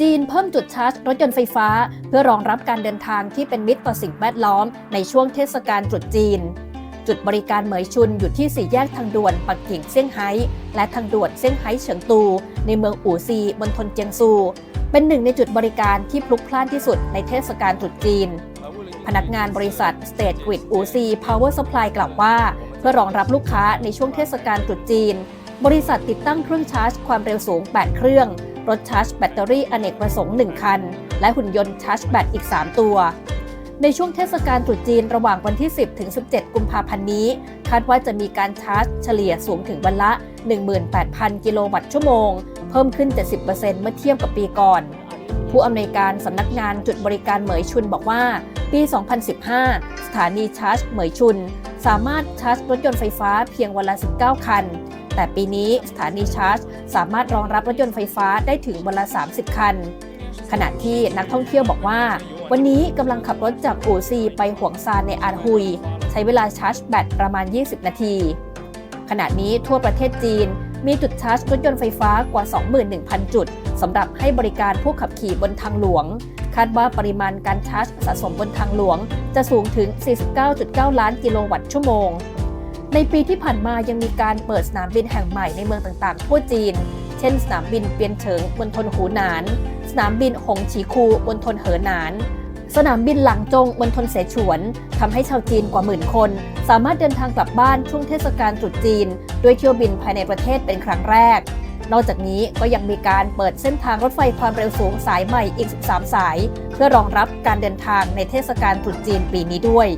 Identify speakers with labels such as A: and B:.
A: จีนเพิ่มจุดชาร์จรถยนต์ไฟฟ้า เพื่อรองรับการเดินทางที่เป็นมิตรต่อสิ่งแวดล้อมในช่วงเทศกาลตรุษจีน จุดบริการเหมยชุนอยู่ที่สี่แยกทางด่วนปักกิ่งเซี่ยงไฮ้และทางด่วนเซี่ยงไฮ้เฉิงตู ในเมืองอู่ซีมณฑลเจียงซู เป็นหนึ่งในจุดบริการที่พลุกพล่านที่สุดในเทศกาลตรุษจีน พนักงานบริษัท State Grid อู่ซี Power Supply กล่าวว่า เพื่อรองรับลูกค้าในช่วงเทศกาลตรุษจีน บริษัทติดตั้งเครื่องชาร์จความเร็วสูง 8 เครื่อง รถชาร์จแบตเตอรี่อเนกประสงค์ 1 คัน และหุ่นยนต์ชาร์จแบตอีก 3 ตัว ในช่วงเทศกาลตรุษจีนระหว่างวันที่ 10 ถึง 17 กุมภาพันธ์นี้ คาดว่าจะมีการชาร์จเฉลี่ยสูงถึงวันละ 18,000 กิโลวัตต์ชั่วโมง เพิ่มขึ้น 70%เมื่อเทียบกับปีก่อนผู้อำนวยการสำนักงานจุดบริการเหมยชุนบอกว่า ปี 2015 สถานีชาร์จเหมยชุน สามารถชาร์จรถยนต์ไฟฟ้าเพียงวันละ 19 คัน แต่ปีนี้สถานีชาร์จ สามารถรองรับรถยนต์ไฟฟ้าได้ถึงวันละ 30 คัน ขณะที่นักท่องเที่ยวบอกว่า วันนี้กำลังขับรถจากอู่ซีไปหวงซานในอานฮุย ใช้เวลาชาร์จแบตประมาณ 20 นาที ขณะนี้ทั่วประเทศจีนมีจุดชาร์จรถยนต์ไฟฟ้ากว่า 21,000 จุดสำหรับให้บริการผู้ขับขี่บนทางหลวง คาดว่าปริมาณการชาร์จสะสมบนทางหลวง จะสูงถึง 49.9 ล้านกิโลวัตต์ชั่วโมง ในปีที่ผ่านมายังมีการเปิดสนามบินแห่งใหม่ในเมืองต่างๆ ทั่วจีน เช่น สนามบินเปียนเฉิงบนทนหูหนาน สนามบินหงฉีคูบนทนเหอหนาน สนามบินหลังจงบนทนเสฉวนทำให้ชาวจีนกว่าหมื่นคน สามารถเดินทางกลับบ้านช่วงเทศกาลตรุษจีน ด้วยเที่ยวบินภายในประเทศเป็นครั้งแรก นอกจากนี้ก็ยังมีการเปิดเส้นทางรถไฟความเร็วสูงสายใหม่อีก 13 สาย เพื่อรองรับการเดินทางในเทศกาลตรุษจีนปีนี้ด้วย